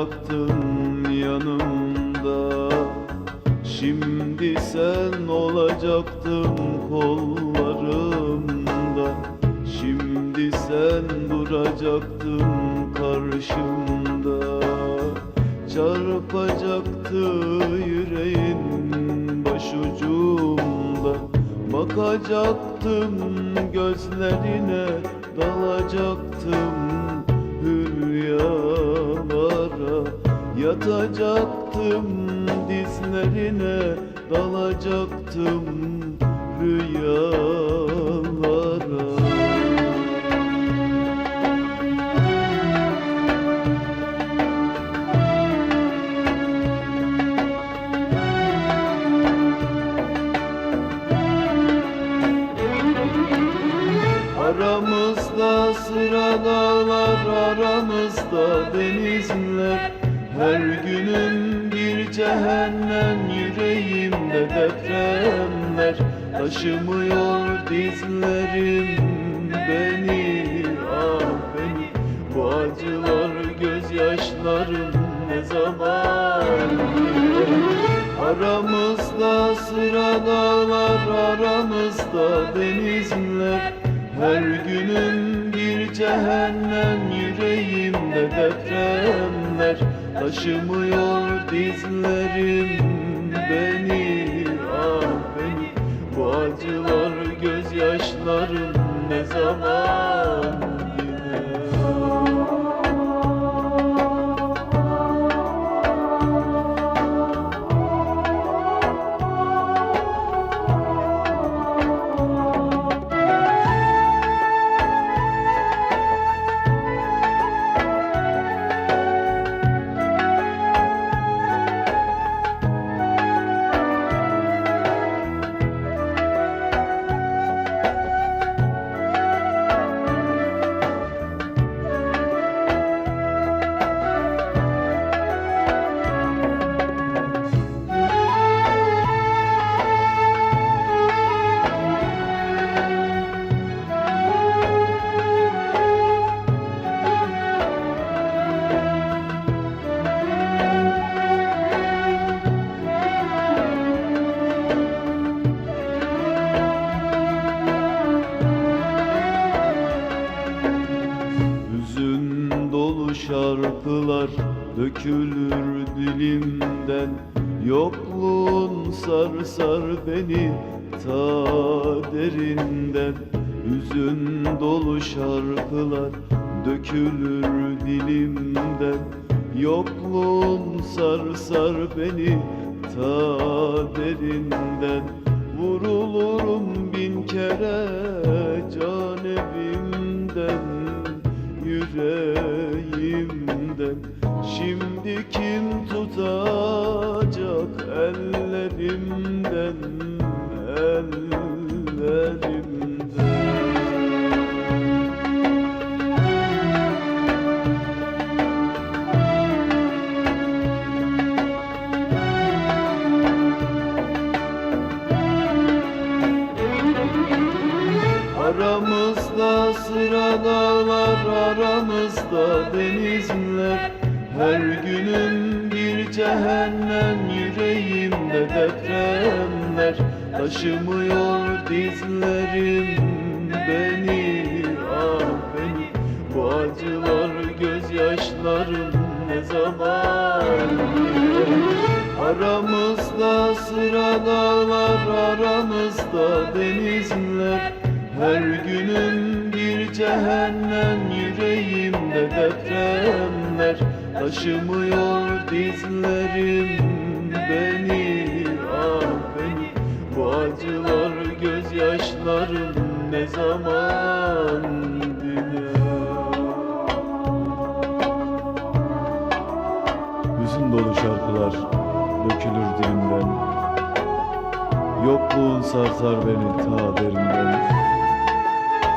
olacaktın yanımda. Şimdi sen olacaktın kollarımda. Şimdi sen duracaktın karşımda. Çarpacaktı yüreğin başucumda. Bakacaktım gözlerine dalacaktım Yatacaktım dizlerine dalacaktım rüyalara. Aramızda sıra aramızda denizler Her günün bir cehennem, yüreğimde depremler Taşımıyor dizlerim beni, ah beni. Bu acılar gözyaşlarım ne zaman? Aramızda sıra dağlar, aramızda denizler. Her günün bir cehennem, yüreğimde depremler Taşımıyor dizlerim beni, ah beni Bu acılar gözyaşlarım ne zaman şarkılar dökülür dilimden. Yokluğun sarsar beni ta derinden. Hüzün dolu şarkılar dökülür dilimden. Yokluğun sarsar beni ta derinden. Vurulurum bin kere can evimden yüreğimden. Şimdi kim tutacak ellerimden ellerimden Aramızda sıra dağlar, aramızda denizler. Her günün bir cehennem, yüreğimde depremler. Taşımıyor dizlerim beni, ah beni. Bu acılar gözyaşlarım ne zaman? Aramızda sıra dağlar, aramızda denizler Her günün bir cehennem, yüreğimde depremler. Taşımıyor dizlerim beni, ah beni. Bu acılar gözyaşlarım ne zaman diner? Hüzün dolu şarkılar dökülür dilimden. Yokluğun sarsar beni ta derinden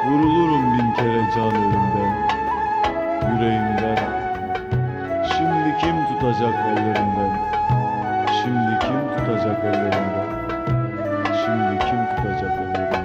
Vurulurum bin kere can elimden Yüreğimden. Şimdi kim tutacak ellerimden? Şimdi kim tutacak ellerimden? Şimdi kim tutacak ellerimden?